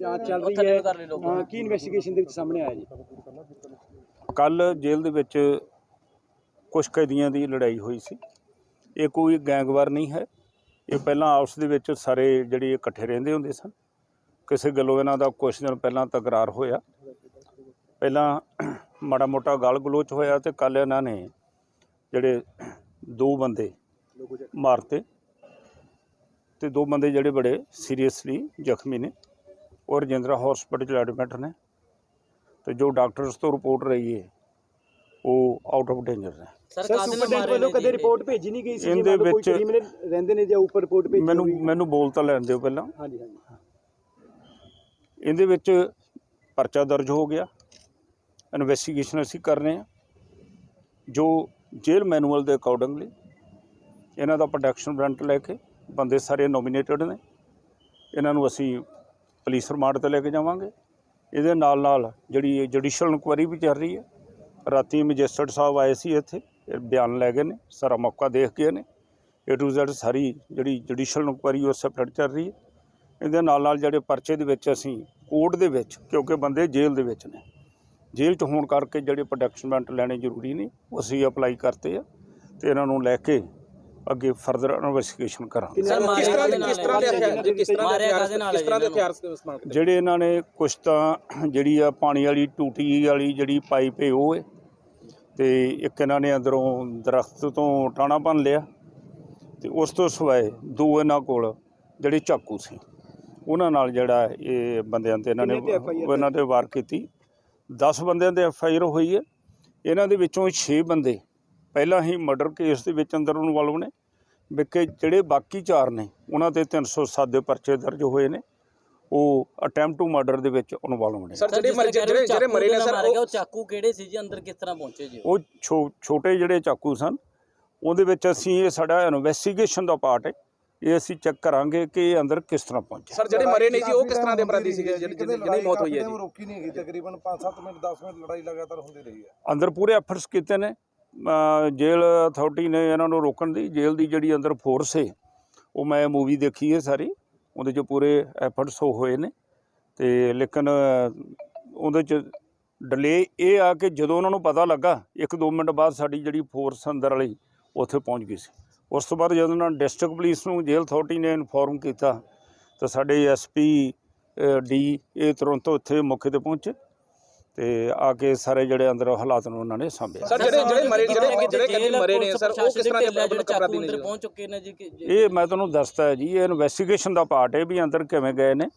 ਜਾਂਚ ਚੱਲ ਰਹੀ ਥੱਲੇ ਹੈ ਨੂੰ ਕਰ ਲਈ ਲੋਕ। ਹਾਂ, ਕੀ ਇਨਵੈਸਟੀਗੇਸ਼ਨ ਦੇ ਵਿੱਚ ਸਾਹਮਣੇ ਆਇਆ ਜੀ? ਕੱਲ ਜੇਲ੍ਹ ਦੇ ਵਿੱਚ ਕੁਝ ਕੈਦੀਆਂ ਦੀ ਲੜਾਈ ਹੋਈ ਸੀ। ਇਹ ਕੋਈ ਗੈਂਗਵਾਰ ਨਹੀਂ ਹੈ। ਇਹ ਪਹਿਲਾਂ ਆਪਸ ਦੇ ਵਿੱਚ ਸਾਰੇ ਜਿਹੜੇ ਇਕੱਠੇ ਰਹਿੰਦੇ ਹੁੰਦੇ ਸਨ। ਕਿਸੇ ਗੱਲੋਂ ਇਹਨਾਂ ਦਾ ਕੁਝ ਦਿਨ ਪਹਿਲਾਂ ਤਕਰਾਰ ਹੋਇਆ। ਪਹਿਲਾਂ ਮਾੜਾ ਮੋਟਾ ਗਲ ਗਲੋਚ ਹੋਇਆ ਤੇ ਕੱਲ ਇਹਨਾਂ ਨੇ ਜਿਹੜੇ ਦੋ ਬੰਦੇ ਮਾਰਤੇ ਤੇ ਦੋ ਬੰਦੇ ਜਿਹੜੇ ਬੜੇ ਸੀਰੀਅਸਲੀ ਜ਼ਖਮੀ ਨੇ। ਔਰ ਰਜਿੰਦਰਾ ਹਸਪੀਟਲ ਐਡਮਿਟ ਨੇ ਤੇ ਜੋ ਡਾਕਟਰਸ ਤੋਂ ਰਿਪੋਰਟ ਰਹੀ ਹੈ ਉਹ ਆਊਟ ਆਫ ਡੇਂਜਰ ਨੇ। ਸਰ ਸੁਪਰਡੈਂਟ ਵੱਲੋਂ ਕਦੇ? ਰਿਪੋਰਟ ਭੇਜੀ ਨਹੀਂ ਗਈ ਸੀ? ਇਹਦੇ ਕੋਈ ਵਿੱਚ- ਕ੍ਰਿਮੀਨਲ ਰਹਿੰਦੇ ਨੇ ਜਾਂ ਉੱਪਰ ਰਿਪੋਰਟ ਭੇਜੀ ਮੈਨੂੰ? ਮੈਨੂੰ ਬੋਲ ਤਾਂ ਲੈਣ ਦਿਓ ਪਹਿਲਾਂ। ਹਾਂਜੀ ਹਾਂਜੀ। ਇਹਦੇ ਵਿੱਚ ਪਰਚਾ ਦਰਜ ਹੋ ਗਿਆ। ਇਨਵੈਸਟੀਗੇਸ਼ਨ ਅਸੀਂ ਕਰ ਰਹੇ ਹਾਂ ਜੋ ਜੇਲ੍ਹ ਮੈਨੂਅਲ ਦੇ ਅਕੋਰਡਿੰਗਲੀ ਇਹਨਾਂ ਦਾ ਪ੍ਰੋਡਕਸ਼ਨ ਵਾਰੰਟ ਲੈ ਕੇ ਬੰਦੇ ਸਾਰੇ ਨੋਮੀਨੇਟਡ ਨੇ। ਇਹਨਾਂ ਨੂੰ ਅਸੀਂ ਪੁਲਿਸ ਰਿਮਾਂਡ ਤੇ ਲੈ ਕੇ ਜਾਵਾਂਗੇ। ਇਹਦੇ ਨਾਲ ਨਾਲ ਜਿਹੜੀ ਜੁਡੀਸ਼ੀਅਲ ਇਨਕੁਆਇਰੀ ਵੀ ਚੱਲ ਰਹੀ ਹੈ। ਰਾਤੀ ਮੈਜਿਸਟਰੇਟ ਸਾਹਿਬ ਆਏ ਸੀ ਇੱਥੇ, ਇਹ ਬਿਆਨ ਲੈ ਗਏ ਨੇ, ਸਾਰਾ ਮੌਕਾ ਦੇਖ ਗਏ ਨੇ। ਏ ਟੂ ਜ਼ੈਡ ਸਾਰੀ ਜਿਹੜੀ ਜੁਡੀਸ਼ੀਅਲ ਇਨਕੁਆਇਰੀ ਉਹ ਸੈਪਰੇਟ ਚੱਲ ਰਹੀ ਹੈ। ਇਹਦੇ ਨਾਲ ਨਾਲ ਜਿਹੜੇ ਪਰਚੇ ਦੇ ਵਿੱਚ ਅਸੀਂ ਕੋਰਟ ਦੇ ਵਿੱਚ, ਕਿਉਂਕਿ ਬੰਦੇ ਜੇਲ੍ਹ ਦੇ ਵਿੱਚ ਨੇ। ਜੇਲ੍ਹ 'ਚ ਹੋਣ ਕਰਕੇ ਜਿਹੜੇ ਪ੍ਰੋਡਕਸ਼ਨ ਵਾਰੰਟ ਲੈਣੇ ਜ਼ਰੂਰੀ ਨੇ, ਉਹ ਅਸੀਂ ਅਪਲਾਈ ਕਰਤੇ ਆ। ਤੇ ਇਹਨਾਂ ਨੂੰ ਲੈ ਕੇ ਅੱਗੇ ਫਰਦਰ ਇਨਵੈਸਟੀਗੇਸ਼ਨ ਕਰਾਂਗੇ। ਸਰ ਕਿਸ ਤਰ੍ਹਾਂ ਦੇ ਕਿਸ ਤਰ੍ਹਾਂ ਦੇ ਹਥਿਆਰ ਕਿਸ ਤਰ੍ਹਾਂ ਦੇ ਹਥਿਆਰ ਕਿਸ ਤਰ੍ਹਾਂ ਦੇ ਇਹਨਾਂ? ਹਥਿਆਰ ਦੇ ਇਸਤੇਮਾਲ ਕੀਤੇ ਜਿਹੜੇ ਇਹਨਾਂ ਨੇ ਕੁਛ ਤਾਂ ਜਿਹੜੀ ਆ ਪਾਣੀ ਵਾਲੀ ਟੂਟੀ ਵਾਲੀ ਜਿਹੜੀ ਪਾਈਪ ਹੈ ਉਹ ਹੈ ਤੇ ਇੱਕ ਇਹਨਾਂ ਨੇ ਅੰਦਰੋਂ ਦਰਖਤ ਤੋਂ ਟਾਣਾ ਭੰਨ ਲਿਆ ਤੇ ਉਸ ਤੋਂ ਸਿਵਾਏ ਦੋ ਇਹਨਾਂ ਕੋਲ ਜਿਹੜੇ ਚਾਕੂ ਸੀ। ਉਹਨਾਂ ਨਾਲ ਜਿਹੜਾ ਇਹ ਬੰਦਿਆਂ ਤੇ ਇਹਨਾਂ ਨੇ ਕਿੰਨੇ ਤੇ FIR ਉਹਨਾਂ ਤੇ ਵਾਰ ਕੀਤੀ। 10 ਬੰਦਿਆਂ ਤੇ ਐਫ ਆਈ ਆਰ ਹੋਈ ਹੈ ਇਹਨਾਂ ਦੇ ਵਿੱਚੋਂ 6 ਬੰਦੇ ਪਹਿਲਾਂ ਹੀ ਮਰਡਰ ਕੇਸ ਦੇ ਵਿੱਚ ਅੰਦਰ ਇਨਵੋਲਵ ਨੇ। ਵਿਕੇ ਜਿਹੜੇ ਬਾਕੀ 4 ਨੇ ਉਹਨਾਂ ਤੇ 307 ਦੇ ਪਰਚੇ ਦਰਜ ਹੋਏ ਨੇ ਉਹ ਅਟੈਂਪਟ ਟੂ ਮਰਡਰ ਦੇ ਵਿੱਚ ਇਨਵੋਲਵ ਨੇ। ਸਰ ਜਿਹੜੇ ਮਰੇ ਜਿਹੜੇ ਜਿਹੜੇ ਮਰੇ ਨੇ ਸਰ ਉਹ ਚਾਕੂ ਕਿਹੜੇ ਸੀ ਜੀ? ਅੰਦਰ ਕਿਸ ਤਰ੍ਹਾਂ ਪਹੁੰਚੇ ਜੀ ਉਹ? ਛੋਟੇ ਜਿਹੜੇ ਚਾਕੂ ਸਨ ਉਹਦੇ ਵਿੱਚ ਅਸੀਂ ਇਹ ਸਾਡਾ ਇਨਵੈਸਟੀਗੇਸ਼ਨ ਦਾ ਪਾਰਟ ਹੈ। ਇਹ ਅਸੀਂ ਚੈੱਕ ਕਰਾਂਗੇ ਕਿ ਇਹ ਅੰਦਰ ਕਿਸ ਤਰ੍ਹਾਂ ਪਹੁੰਚੇ ਸਰ ਜਿਹੜੇ ਮਰੇ ਨੇ ਜੀ ਉਹ ਕਿਸ ਤਰ੍ਹਾਂ ਦੇ ਅਪਰਾਧੀ ਸੀਗੇ? ਜਿਹਨਾਂ ਜਿਹਨਾਂ ਦੀ ਮੌਤ ਹੋਈ ਹੈ ਜੀ। ਰੋਕੀ ਨਹੀਂ ਗਈ ਤਕਰੀਬਨ 5-7 ਮਿੰਟ 10 ਮਿੰਟ ਲੜਾਈ ਲਗਾਤਾਰ ਹੁੰਦੀ ਰਹੀ ਹੈ। ਅੰਦਰ ਪੂਰੇ ਐਫਰਟਸ ਕੀਤੇ ਨੇ। ਜੇਲ੍ਹ ਅਥਾਰਟੀ ਨੇ ਇਹਨਾਂ ਨੂੰ ਰੋਕਣ ਦੀ, ਜੇਲ੍ਹ ਦੀ ਜਿਹੜੀ ਅੰਦਰ ਫੋਰਸ ਹੈ ਉਹ ਮੈਂ ਮੂਵੀ ਦੇਖੀ ਹੈ ਸਾਰੀ, ਉਹਦੇ 'ਚ ਪੂਰੇ ਐਫਰਟਸ ਹੋਏ ਨੇ ਤੇ ਲੇਕਿਨ ਉਹਦੇ 'ਚ ਡਿਲੇ ਇਹ ਆ ਕਿ ਜਦੋਂ ਉਹਨਾਂ ਨੂੰ ਪਤਾ ਲੱਗਾ, ਇੱਕ ਦੋ ਮਿੰਟ ਬਾਅਦ ਸਾਡੀ ਜਿਹੜੀ ਫੋਰਸ ਅੰਦਰ ਵਾਲੀ ਉੱਥੇ ਪਹੁੰਚ ਗਈ ਸੀ। ਉਸ ਤੋਂ ਬਾਅਦ ਜਦੋਂ ਉਹਨਾਂ ਡਿਸਟ੍ਰਿਕਟ ਪੁਲਿਸ ਨੂੰ ਜੇਲ੍ਹ ਅਥਾਰਟੀ ਨੇ ਇਨਫੋਰਮ ਕੀਤਾ, ਤਾਂ ਸਾਡੇ ਐਸਪੀ ਡੀ ਇਹ ਤੁਰੰਤ ਉੱਥੇ ਮੌਕੇ ਤੇ ਪਹੁੰਚੇ। ਤੇ ਆ ਕੇ ਸਾਰੇ ਜਿਹੜੇ ਅੰਦਰ ਹਾਲਾਤ ਨੂੰ ਉਹਨਾਂ ਨੇ ਸਾਂਭਿਆ। ਸਰ ਜਿਹੜੇ ਜਿਹੜੇ ਮਰੇ ਜਿਹੜੇ ਜਿਹੜੇ ਕੈਦੀ ਮਰੇ ਨੇ ਸਰ ਉਹ ਕਿਸ ਤਰ੍ਹਾਂ ਦੇ ਅਪਰਾਧੀ ਨੇ? ਪਹੁੰਚ ਚੁੱਕੇ ਨੇ ਜੀ ਕਿ- ਇਹ ਮੈਂ ਤੁਹਾਨੂੰ ਦੱਸਤਾ ਹੈ ਜੀ ਇਹ ਇਨਵੈਸਟੀਗੇਸ਼ਨ ਦਾ ਪਾਰਟ ਹੈ ਵੀ ਅੰਦਰ ਕਿਵੇਂ ਗਏ ਨੇ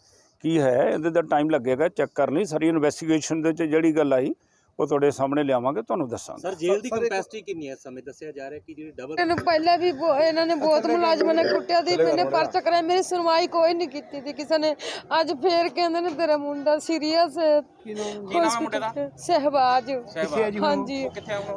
ਕੀ ਹੈ ਇਹਦੇ ਦਾ ਟਾਈਮ ਲੱਗੇਗਾ ਚੈੱਕ ਕਰਨੀ ਸਾਰੀ ਇਨਵੈਸਟੀਗੇਸ਼ਨ ਦੇ ਵਿੱਚ ਜਿਹੜੀ ਗੱਲ ਆਈ ਉਹ ਤੁਹਾਡੇ ਸਾਹਮਣੇ ਲਿਆਵਾਂਗੇ ਤੁਹਾਨੂੰ ਦੱਸਾਂਗੇ। ਸਰ ਜੇਲ੍ਹ ਦੀ ਕੰਪੈਸਿਟੀ ਕਿੰਨੀ ਹੈ ਸਮੇਂ? ਦੱਸਿਆ ਜਾ ਰਿਹਾ ਕਿ ਜਿਹੜੀ ਡਬਲ ਇਹਨੂੰ ਪਹਿਲਾਂ ਵੀ ਇਹਨਾਂ ਨੇ ਬਹੁਤ ਮੁਲਾਜ਼ਮਾਂ ਨੇ ਕੁੱਟਿਆ ਦੀ ਮੈਨੇ ਪਰਚਾ ਕਰਾਇਆ ਮੇਰੀ ਸੁਣਵਾਈ ਕੋਈ ਨਹੀਂ ਕੀਤੀ ਸੀ ਕਿਸੇ ਨੇ। ਅੱਜ ਫੇਰ ਕਹਿੰਦੇ ਨੇ ਤੇਰਾ ਮੁੰਡਾ ਸੀਰੀਅਸ ਹੈ ਕੀ ਨਾਮ ਮੁੰਡੇ ਦਾ? ਸਹਿਬਾਜ। ਹਾਂਜੀ।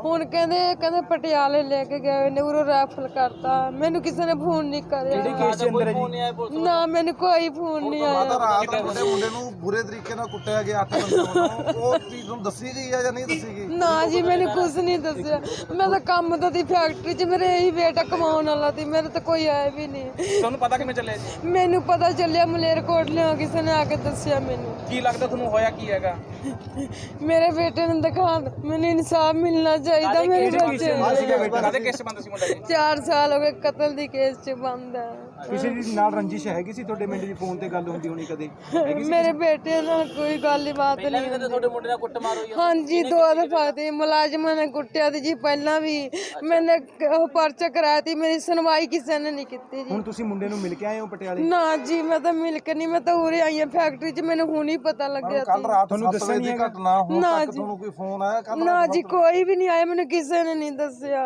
ਹੁਣ ਕਹਿੰਦੇ ਕਹਿੰਦੇ ਪਟਿਆਲੇ ਲੈ ਕੇ ਗਏ ਨੇ ਉਰੋਂ ਰੈਫਲ ਕਰਤਾ। ਮੈਨੂੰ ਕਿਸੇ ਨੇ ਫੋਨ ਨਹੀਂ ਕਰਿਆ। ਕੇਸ ਦੇ ਅੰਦਰ ਹੈ ਜੀ? ਨਾ ਮੈਨੂੰ ਕੋਈ ਫੋਨ ਨਹੀਂ ਆਇਆ। ਰਾਤ ਤੁਹਾਡੇ ਮੁੰਡੇ ਨੂੰ ਬੁਰੇ ਤਰੀਕੇ ਨਾਲ ਕੁੱਟਿਆ ਗਿਆ ਅੱਠ ਵੱਲੋਂ। ਉਹ ਚੀਜ਼ ਤੁਹਾਨੂੰ ਦੱਸੀ ਗਈ ਹੈ ਜਾਂ ਨਹੀਂ ਦੱਸੀ ਗਈ? ਨਾ ਜੀ ਮੈਨੂੰ ਕੁਝ ਨਹੀਂ ਦੱਸਿਆ। ਮੈਂ ਤਾਂ ਕੰਮ ਤਾਂ ਦੀ ਫੈਕਟਰੀ 'ਚ ਮੇਰੇ ਇਹੀ ਬੇਟਾ ਕਮਾਉਣ ਵਾਲਾ ਸੀ ਮੇਰੇ ਤਾਂ ਕੋਈ ਆਇਆ ਵੀ ਨਹੀਂ। ਤੁਹਾਨੂੰ ਪਤਾ ਕਿਵੇਂ ਚੱਲਿਆ ਜੀ? ਮੈਨੂੰ ਪਤਾ ਚੱਲਿਆ ਮਲੇਰਕੋਟ ਲਿਆ ਕਿਸੇ ਨੇ ਆ ਕੇ ਦੱਸਿਆ ਮੈਨੂੰ। ਕੀ ਲੱਗਦਾ ਤੁਹਾਨੂੰ ਹੋਇਆ ਕੀ ਹੈਗਾ? ਮੇਰੇ ਬੇਟੇ ਨੂੰ ਦਿਖਾ ਦਿਓ। ਮੈਨੂੰ ਇਨਸਾਫ ਮਿਲਣਾ ਚਾਹੀਦਾ ਮੇਰੇ ਬੱਚੇ ਨੂੰ। ਕਾਦੇ ਕੇਸ ਚ ਬੰਦ ਸੀ? ਮੁੰਡਾ ਜੀ? 4 ਸਾਲ ਹੋ ਗਏ ਕਤਲ ਦੀ ਕੇਸ 'ਚ ਬੰਦ ਹੈ ਕਿਸੇ ਦੀ ਨਾਲ ਰੰਜਿਸ਼ ਹੈਗੀ ਸੀ? ਤੁਹਾਡੇ ਮਿੰਟ ਦੀ ਫੋਨ ਤੇ ਗੱਲ ਹੁੰਦੀ ਹੋਣੀ ਕਦੇ? ਮੇਰੇ ਬੇਟੇ ਨਾਲ ਕੋਈ ਗੱਲ ਹੀ ਬਾਤ ਪਹਿਲਾਂ ਵੀ ਨਹੀਂ ਕਦੇ ਤੁਹਾਡੇ ਮੁੰਡੇ ਨਾਲ ਕੁੱਟ ਮਾਰ ਹੋਈ ਆ? ਹਾਂਜੀ ਦੋ ਦਫਾ ਤੇ ਮੁਲਾਜ਼ਮਾਂ ਨੇ ਕੁੱਟਿਆ ਤੇ ਜੀ ਪਹਿਲਾਂ ਵੀ ਮੈਨੇ ਕ- ਉਹ ਪਰਚਾ ਕਰਾਇਆ ਤੀ ਮੇਰੀ ਸੁਣਵਾਈ ਕਿਸੇ ਨੇ ਨਹੀਂ ਕੀਤੀ ਜੀ। ਹੁਣ ਤੁਸੀਂ ਮੁੰਡੇ ਨੂੰ ਮਿਲ ਕੇ ਆਏ ਹੋ ਪਟਿਆਲੇ? ਨਾ ਜੀ ਮੈਂ ਤਾਂ ਮਿਲ ਕੇ ਨਹੀਂ ਮੈਂ ਤਾਂ ਉਰੇ ਆਈ ਹਾਂ ਫੈਕਟਰੀ 'ਚ ਮੈਨੂੰ ਹੁਣ ਹੀ ਪਤਾ ਲੱਗਿਆ ਕੱਲ ਸੀ ਰਾਤ ਤੁਹਾਨੂੰ 7 ਦੱਸਿਆ ਦੀ? ਘਟਨਾ ਹੁਣ ਨਾ ਤੱਕ ਜੀ। ਤੁਹਾਨੂੰ ਕੋਈ ਫੋਨ ਆਇਆ ਕੱਲ ਨਾ ਜੀ ਕੋਈ ਵੀ ਨਹੀਂ ਆਇਆ ਮੈਨੂੰ ਕਿਸੇ ਨੇ ਨਹੀਂ ਦੱਸਿਆ